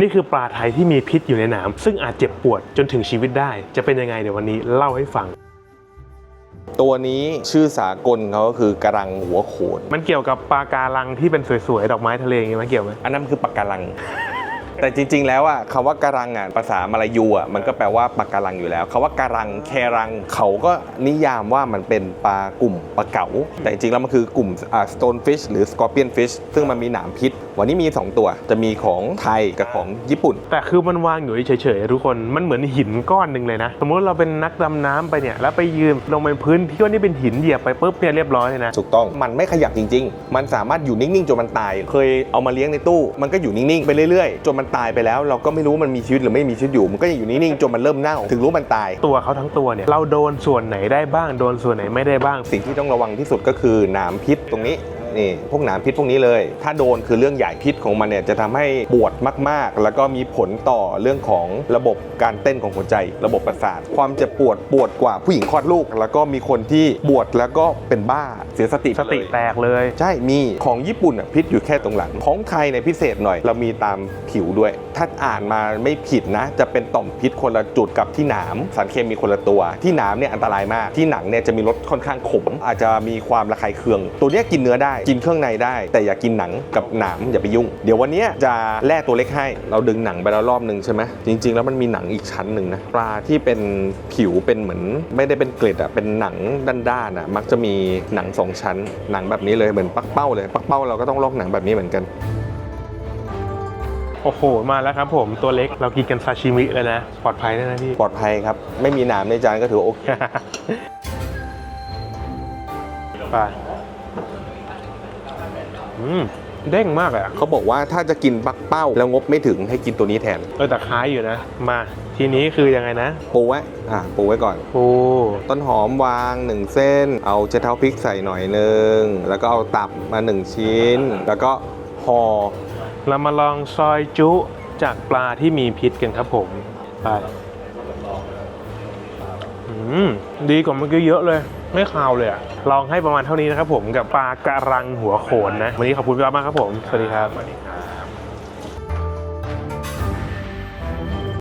นี่คือปลาไทยที่มีพิษอยู่ในน้ำซึ่งอาจเจ็บปวดจนถึงชีวิตได้ จะเป็นยังไงเดี๋ยววันนี้เล่าให้ฟัง ตัวนี้ชื่อสากลเขาก็คือกระรังหัวโขน มันเกี่ยวกับปลาการังที่เป็นสวยๆ ดอกไม้ทะเลอย่างงี้ไหมเกี่ยวไหมอันนั้นคือปากการัง แต่จริง ๆ แล้วอะคำว่าการังอะภาษามาลายูอะมันก็แปลว่าปากการังอยู่แล้วคำว่าการังแครังเขาก็นิยามว่ามันเป็นปลากลุ่มปลาเก๋าแต่จริงๆแล้วมันคือกลุ่มอ่า stonefish หรือ scorpion fish ซึ่งมันมีหนามพิษ วันนี้มี 2 ตัว จะมีของไทยกับของญี่ปุ่น แต่คือมันวางอยู่เฉยๆอะทุกคนมันเหมือนหินก้อนหนึ่งเลยนะ สมมติเราเป็นนักดำน้ำไปเนี่ยแล้วไปยืนลงบนพื้นที่ว่านี่เป็นหินเหยียบไปปุ๊บเนี่ยเรียบร้อยเลยนะ ถูกต้อง มันไม่ขยับจริง ๆ มันสามารถอยู่นิ่ง ๆ จนมันตาย เคยเอามาเลี้ยงในตู้ มันก็อยู่นิ่ง ๆ ไปเรื่อย ๆ จนมันตายไปแล้ว เราก็ไม่รู้มันมีชีวิตหรือไม่มีชีวิตอยู่มันก็ยังอยู่นิ่งๆจนมันเริ่มเน่าถึงรู้มันตาย ตัวเขาทั้งตัวเนี่ยเราโดนส่วนไหนได้บ้างโดนส่วนไหนไม่ได้บ้าง สิ่งที่ต้องระวังที่สุดก็คือหนามพิษตรงนี้ นี่พวกหนามพิษพวกนี้เลย ถ้าโดนคือเรื่องใหญ่พิษของมันเนี่ยจะทำให้ปวดมาก ๆ แล้วก็มีผลต่อเรื่องของระบบการเต้นของหัวใจ ระบบประสาท ความเจ็บปวดปวดกว่าผู้หญิงคลอดลูก แล้วก็มีคนที่ปวดแล้วก็เป็นบ้าเสียสติไปสติเลยแตกเลย ใช่มีของญี่ปุ่นอะพิษอยู่แค่ตรงหลังของไทยเนี่ยพิเศษหน่อย เรามีตามผิวด้วย ถ้าอ่านมาไม่ผิดนะ จะเป็นต่อมพิษคนละจุดกับที่หนามสารเคมีคนละตัว ที่หนามเนี่ยอันตรายมากที่หนังเนี่ยจะมีรสค่อนข้างขมอาจจะมีความระคายเคือง ตัวเนี้ยกินเนื้อได้กินเครื่องในได้ แต่อย่ากินหนังกับหนามอย่าไปยุ่ง เดี๋ยววันเนี้ยจะแล่ตัวเล็กให้ เราดึงหนังไปแล้วรอบหนึ่งใช่ไหมจริง ๆ แล้วมันมีหนังอีกชั้นหนึ่งนะปลาที่เป็นผิวเป็นเหมือน ไม่ได้เป็นเกล็ดอะเป็นหนังด้านๆอะมักจะมีหนังสองชั้น หนังแบบนี้เลยเหมือนปักเป้าเลยปักเป้าเราก็ต้องลอกหนังแบบนี้เหมือนกันโอ้โห มาแล้วครับผมตัวเล็กเรากินกันซาชิมิเลยนะ ปลอดภัยแน่นะพี่ ปลอดภัยครับ ไม่มีหนามในจานก็ถือว่าโอเคไปอืม เด้งมากอะเขาบอกว่าถ้าจะกินปักเป้า แล้วงบไม่ถึงให้กินตัวนี้แทนเออแต่คล้ายอยู่นะ มาทีนี้คือยังไงนะปูไว้อะปูไว้ก่อนโอ้ต้นหอมวาง1เส้น เอาเจเท้าพริกใส่หน่อยนึง แล้วก็เอาตับมา1ชิ้น แล้วก็ห่อเรามาลองซอยจุจากปลาที่มีพิษกันครับผมไปอืมดีกว่าเมื่อกี้เยอะเลย ไม่คาวเลยอะลองให้ประมาณเท่านี้นะครับผมกับปลากระรังหัวโขนนะ วันนี้ขอบคุณพี่อ๊อฟมากครับผม สวัสดีครับ